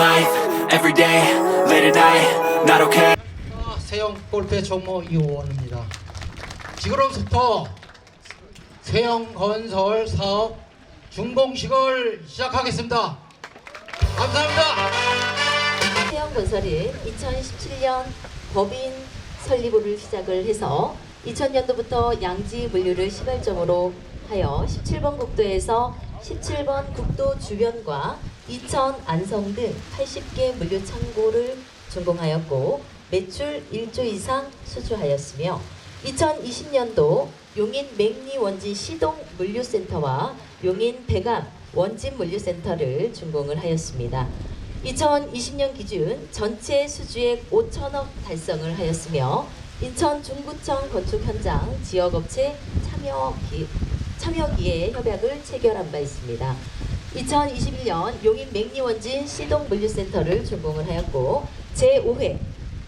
life, every day, late at night, not okay. 아, 세영 골프의 정모 이호원입니다. 지금부터 세영 건설 사업 준공식을 시작하겠습니다. 감사합니다. 태영건설은 2017년 법인 설립을 시작을 해서 2000년도부터 양지 물류를 시발점으로 하여 17번 국도에서 17번 국도 주변과 이천 안성 등 80개 물류 창고를 준공하였고 매출 1조 이상 수주하였으며 2020년도 용인 맹리 원진 시동 물류센터와 용인 백암 원진 물류센터를 준공을 하였습니다. 2020년 기준 전체 수주액 5천억 달성을 하였으며 인천 중구청 건축 현장 지역업체 참여기, 참여기에 협약을 체결한 바 있습니다. 2021년 용인 맹리원진 시동 물류센터를 준공을 하였고 제5회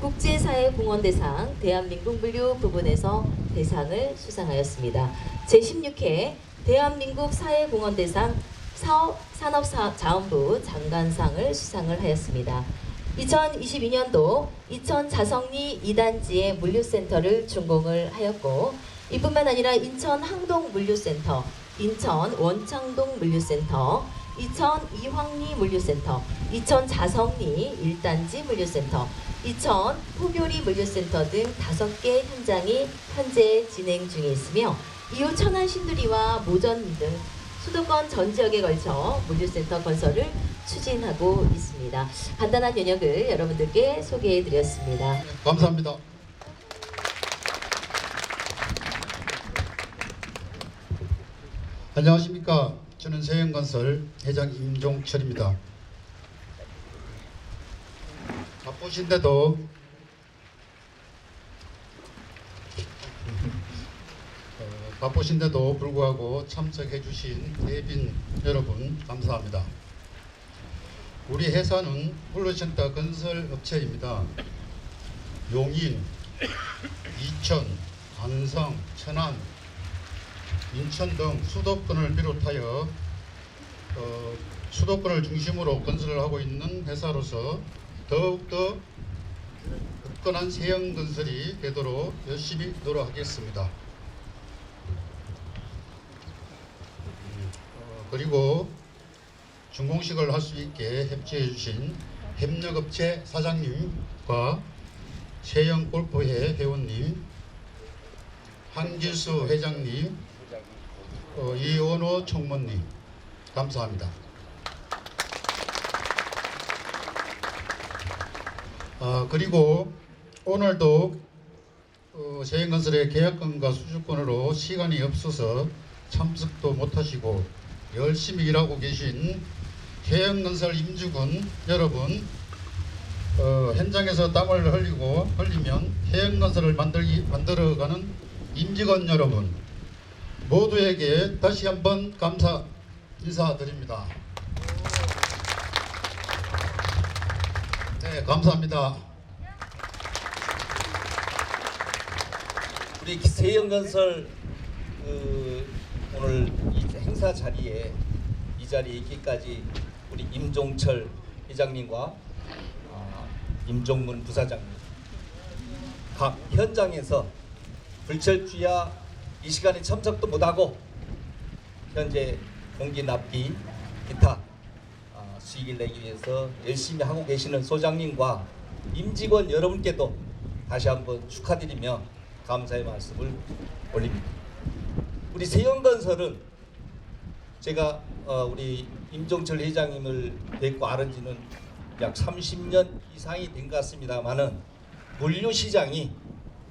국제사회공헌대상 대한민국 물류 부분에서 대상을 수상하였습니다. 제16회 대한민국 사회공헌대상 사업 산업자원부 장관상을 수상을 하였습니다. 2022년도 이천 자성리 2단지의 물류센터를 준공을 하였고 이뿐만 아니라 인천 항동 물류센터, 인천 원창동 물류센터, 이천 이황리 물류센터, 이천 자성리 1단지 물류센터, 이천 포교리 물류센터 등 다섯 개 현장이 현재 진행 중에 있으며 이후 천안 신두리와 모전 등 수도권 전 지역에 걸쳐 물류센터 건설을 추진하고 있습니다. 간단한 연역을 여러분들께 소개해 드렸습니다. 감사합니다. 안녕하십니까. 저는 세영건설 회장 임종철입니다. 바쁘신데도 어, 바쁘신데도 불구하고 참석해 주신 대빈 여러분 감사합니다. 우리 회사는 물류센터 건설 업체입니다. 용인, 이천, 안성, 천안, 인천 등 수도권을 비롯하여 어, 수도권을 중심으로 건설을 하고 있는 회사로서 더욱더 굳건한 세형 건설이 되도록 열심히 노력하겠습니다. 음, 어, 그리고 준공식을 할 수 있게 협조해 주신 협력업체 사장님과 세영 골프회 회원님, 한길수 회장님, 어, 이원호 총무님 감사합니다. 아, 그리고 오늘도 어, 세영건설의 계약권과 수주권으로 시간이 없어서 참석도 못하시고 열심히 일하고 계신 세영건설 임직원 여러분 어, 현장에서 땀을 흘리고 흘리면 해양건설을 만들기 만들어가는 임직원 여러분 모두에게 다시 한번 감사 인사드립니다. 네, 감사합니다. 우리 세영건설 그 오늘 이 행사 자리에 이 자리에 있기까지 우리 임종철 회장님과 아, 임종문 부사장님 각 현장에서 불철주야 이 시간에 참석도 못하고 현재 공기 납기 기타 아, 수익을 내기 위해서 열심히 하고 계시는 소장님과 임직원 여러분께도 다시 한번 축하드리며 감사의 말씀을 올립니다. 우리 세영건설은 제가 어, 우리 임종철 회장님을 뵙고 알은 지는 약 30년 이상이 된 것 같습니다만은 물류 시장이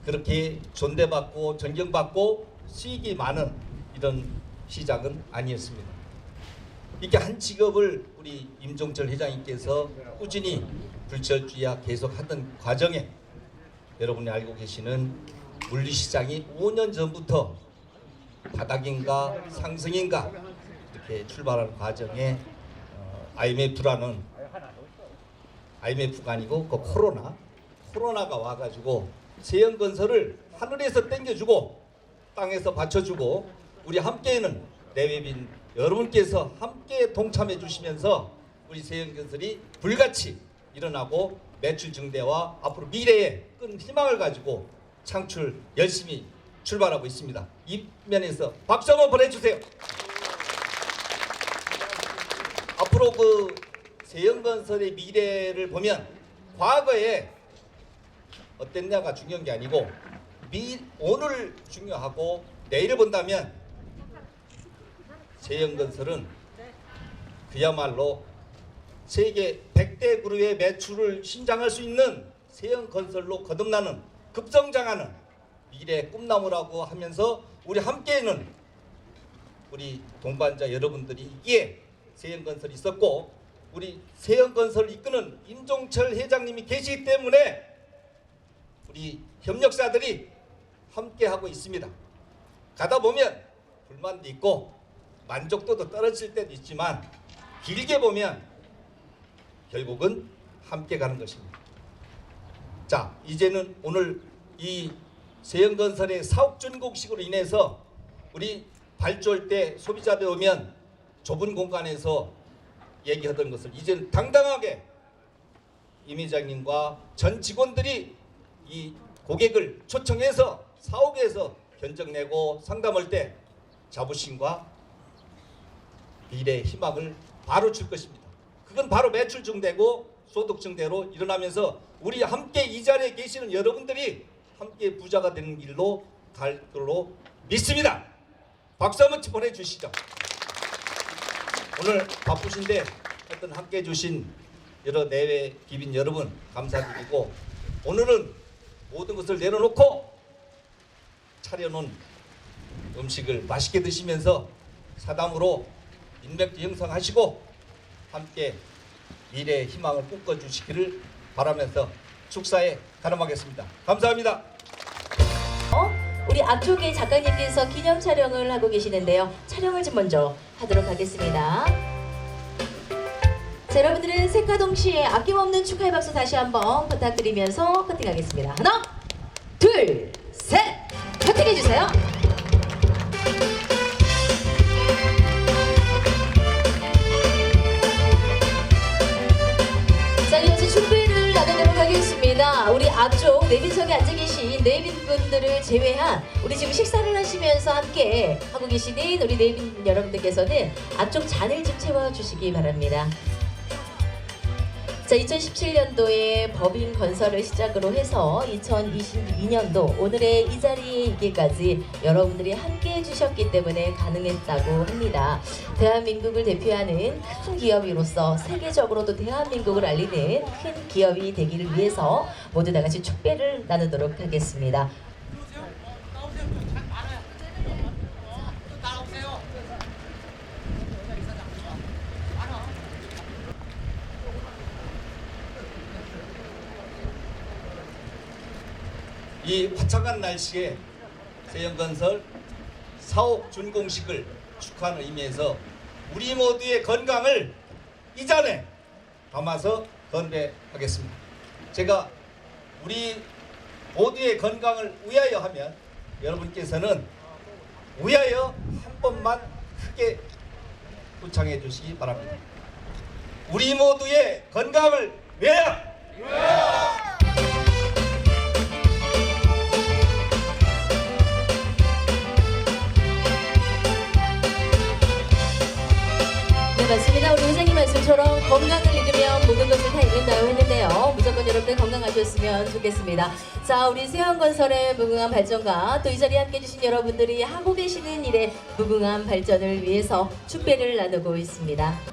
그렇게 존대받고 존경받고 수익이 많은 이런 시장은 아니었습니다. 이렇게 한 직업을 우리 임종철 회장님께서 꾸준히 불철주야 계속 하던 과정에 여러분이 알고 계시는 물류 시장이 5년 전부터 바닥인가 상승인가 이렇게 출발하는 과정에 어, IMF라는 IMF가 아니고 그 코로나 코로나가 와가지고 세연건설을 하늘에서 땡겨주고 땅에서 받쳐주고 우리 함께는 내외빈 여러분께서 함께 동참해 주시면서 우리 세영건설이 불같이 일어나고 매출 증대와 앞으로 미래에 큰 희망을 가지고 창출 열심히 출발하고 있습니다. 이 면에서 박수 한번 보내주세요. 앞으로 그 세영건설의 미래를 보면 과거에 어땠냐가 중요한 게 아니고 미, 오늘 중요하고 내일을 본다면 세영건설은 그야말로 세계 100대 그룹의 매출을 신장할 수 있는 세영건설로 거듭나는 급성장하는 미래 꿈나무라고 하면서 우리 함께는 우리 동반자 여러분들이 이기에 세영건설이 있었고 우리 세영건설을 이끄는 임종철 회장님이 계시기 때문에 우리 협력사들이 함께하고 있습니다. 가다 보면 불만도 있고 만족도도 떨어질 때도 있지만 길게 보면 결국은 함께 가는 것입니다. 자, 이제는 오늘 이 세영건설의 사업 준공식으로 인해서 우리 발주할 때 소비자들 오면 좁은 공간에서 얘기하던 것을 이제는 당당하게 임 회장님과 전 직원들이 이 고객을 초청해서 사업에서 견적 내고 상담할 때 자부심과 미래 희망을 바로 줄 것입니다. 그건 바로 매출 증대고 소득 증대로 일어나면서 우리 함께 이 자리에 계시는 여러분들이 함께 부자가 되는 길로 갈 걸로 믿습니다. 박수 한번 보내주시죠. 오늘 바쁘신데 하여튼 함께 해주신 여러 내외 기빈 여러분 감사드리고 오늘은 모든 것을 내려놓고 차려놓은 음식을 맛있게 드시면서 사담으로 인맥도 형성하시고 함께 미래의 희망을 꿈꿔주시기를 바라면서 축사에 가름하겠습니다. 감사합니다. 어? 우리 앞쪽에 작가님께서 기념 촬영을 하고 계시는데요. 촬영을 좀 먼저 하도록 하겠습니다. 자, 여러분들은 색과 동시에 아낌없는 축하의 박수 다시 한번 부탁드리면서 커팅하겠습니다. 하나, 둘, 셋! 커팅해주세요. 자, 이어서 축배를 나누도록 하겠습니다. 우리 앞쪽 내빈석에 앉아 계신 내빈분들을 제외한 우리 지금 식사를 하시면서 함께 하고 계시는 우리 내빈 여러분들께서는 앞쪽 잔을 좀 채워주시기 바랍니다. 자, 2017년도에 법인 건설을 시작으로 해서 2022년도 오늘의 이 자리에 있기까지 여러분들이 함께 해주셨기 때문에 가능했다고 합니다. 대한민국을 대표하는 큰 기업으로서 세계적으로도 대한민국을 알리는 큰 기업이 되기를 위해서 모두 다 같이 축배를 나누도록 하겠습니다. 이 화창한 날씨에 세영건설 사옥 준공식을 축하하는 의미에서 우리 모두의 건강을 이 잔에 담아서 건배하겠습니다. 제가 우리 모두의 건강을 위하여 하면 여러분께서는 위하여 한 번만 크게 구창해 주시기 바랍니다. 우리 모두의 건강을 위하여! 여러분들 건강하셨으면 좋겠습니다. 자 우리 세영건설의 무궁한 발전과 또 이 자리에 함께 해주신 여러분들이 하고 계시는 일의 무궁한 발전을 위해서 축배를 나누고 있습니다.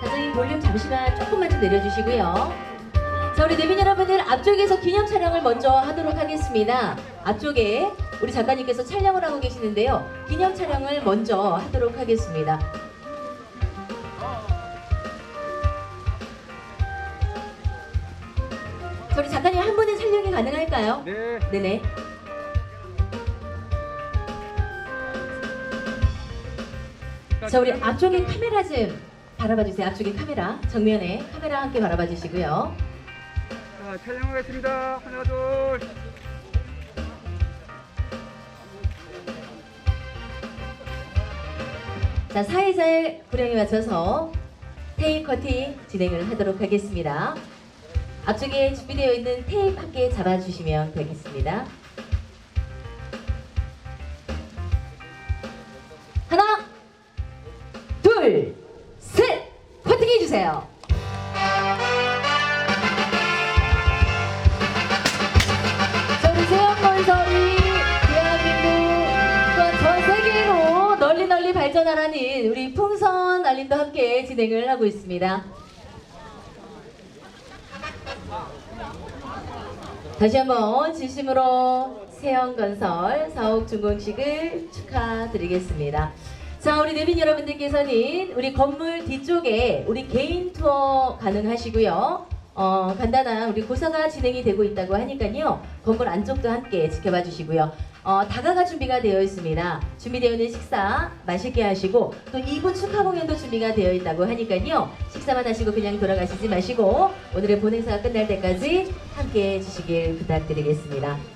과장님 볼륨 잠시만 조금만 좀 내려주시고요. 자, 우리 내빈 여러분들 앞쪽에서 기념 촬영을 먼저 하도록 하겠습니다. 앞쪽에 우리 작가님께서 촬영을 하고 계시는데요. 기념 촬영을 먼저 하도록 하겠습니다. 네. 네네. 자, 우리 앞쪽에 카메라 좀 바라봐 주세요. 앞쪽에 카메라, 정면에 카메라 함께 바라봐 주시고요. 자, 촬영하겠습니다. 하나, 둘. 자, 사회자의 구령에 맞춰서 테이프 커팅 진행을 하도록 하겠습니다. 앞쪽에 준비되어 있는 테이프 함께 잡아주시면 되겠습니다. 하나, 둘, 셋! 커팅해 주세요. 자, 우리 세영건설이 대한민국 전 세계로 널리 널리 발전하라는 우리 풍선 알림도 함께 진행을 하고 있습니다. 다시 한번 진심으로 세영건설 사옥 준공식을 축하드리겠습니다. 자, 우리 내빈 여러분들께서는 우리 건물 뒤쪽에 우리 개인 투어 가능하시고요. 어, 간단한 우리 고사가 진행이 되고 있다고 하니까요. 건물 안쪽도 함께 지켜봐 주시고요. 어, 다가가 준비가 되어 있습니다. 준비되어 있는 식사 맛있게 하시고 또 2부 축하 공연도 준비가 되어 있다고 하니까요. 식사만 하시고 그냥 돌아가시지 마시고 오늘의 본행사가 끝날 때까지 함께 해주시길 부탁드리겠습니다.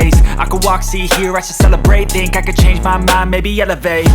I could walk, see, hear, I should celebrate. Think I could change my mind, maybe elevate